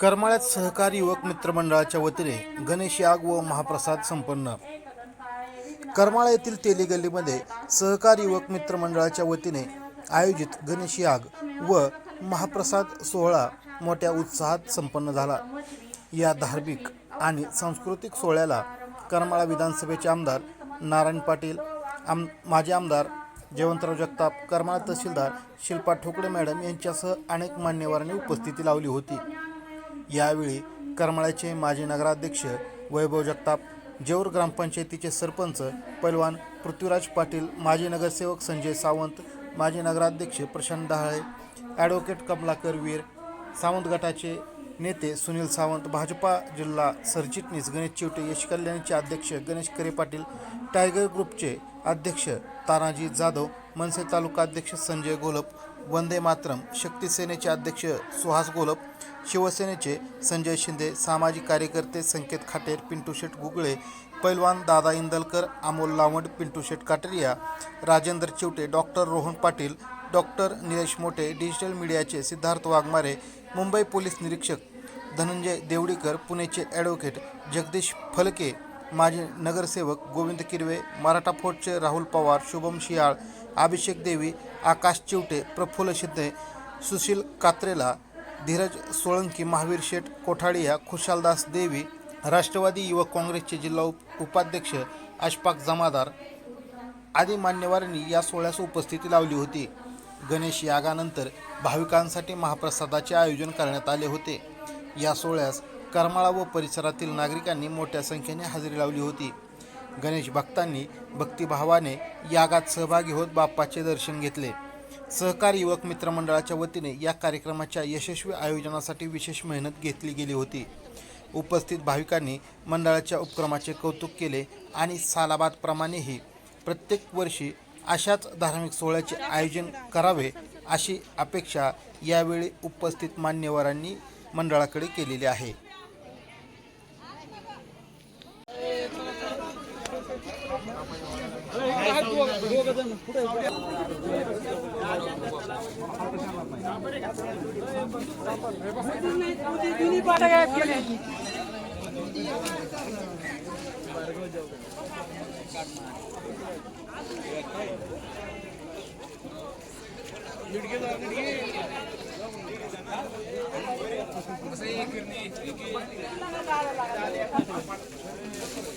करमाळ्यात सहकारी युवक मित्रमंडळाच्या वतीने गणेश याग व महाप्रसाद संपन्न. करमाळा येथील तेली गल्लीमध्ये सहकारी युवक मित्रमंडळाच्या वतीने आयोजित गणेश याग व महाप्रसाद सोहळा मोठ्या उत्साहात संपन्न झाला. या धार्मिक आणि सांस्कृतिक सोहळ्याला करमाळा विधानसभेचे आमदार नारायण पाटील आम माजी आमदार जयवंतराव जगताप करमाळा तहसीलदार शिल्पा ठोकळे मॅडम यांच्यासह अनेक मान्यवरांनी उपस्थिती लावली होती. यावेळी करमाळ्याचे माजी नगराध्यक्ष वैभव जगताप जेऊर ग्रामपंचायतीचे सरपंच पैलवान पृथ्वीराज पाटील माजी नगरसेवक संजय सावंत माजी नगराध्यक्ष प्रशांत डहाळे ॲडव्होकेट कमलाकर वीर सावंत गटाचे नेते सुनील सावंत भाजपा जिल्हा सरचिटणीस गणेश चिवटे यश कल्याणीचे अध्यक्ष गणेश करे पाटील टायगर ग्रुपचे अध्यक्ष तानाजी जाधव मनसे तालुका अध्यक्ष संजय गोलप वंदे मातरम शक्ती सेनेचे अध्यक्ष सुहास गोलप शिवसेनेचे संजय शिंदे सामाजिक कार्यकर्ते संकेत खाटेर पिंटू शेठ गुगळे पैलवान दादा Indalkar Amol Lawand Pintu Sheth Kataria Rajendra Chivate doctor Rohan Patil doctor Nilesh Mote digital मीडियाचे सिद्धार्थ वाघमारे मुंबई पोलीस निरीक्षक धनंजय देवडीकर पुणेचे ॲडव्होकेट जगदीश फलके माजी नगरसेवक गोविंद किरवे मराठा फोर्टचे राहुल पवार शुभम शियाळ अभिषेक देवी आकाश चिवटे प्रफुल्ल शिंदे सुशील कात्रेला धीरज सोळंकी महावीर शेठ कोठाडिया खुशालदास देवी राष्ट्रवादी युवक काँग्रेसचे जिल्हा उप उपाध्यक्ष अशफाक जमादार आदी मान्यवरांनी या सोहळ्यास उपस्थिती लावली होती. गणेश यागानंतर भाविकांसाठी महाप्रसादाचे आयोजन करण्यात आले होते. या सोहळ्यास करमाळा व परिसरातील नागरिकांनी मोठ्या संख्येने हजेरी लावली होती. गणेश भक्तांनी भक्तिभावाने यागात सहभागी होत बाप्पाचे दर्शन घेतले. सहकारी युवक मित्रमंडळाच्या वतीने या कार्यक्रमाच्या यशस्वी आयोजनासाठी विशेष मेहनत घेतली गेली होती. उपस्थित भाविकांनी मंडळाच्या उपक्रमाचे कौतुक केले आणि सालाबादप्रमाणेही प्रत्येक वर्षी अशाच धार्मिक सोहळ्याचे आयोजन करावे अशी अपेक्षा यावेळी उपस्थित मान्यवरांनी मंडळाकडे केलेली आहे. असं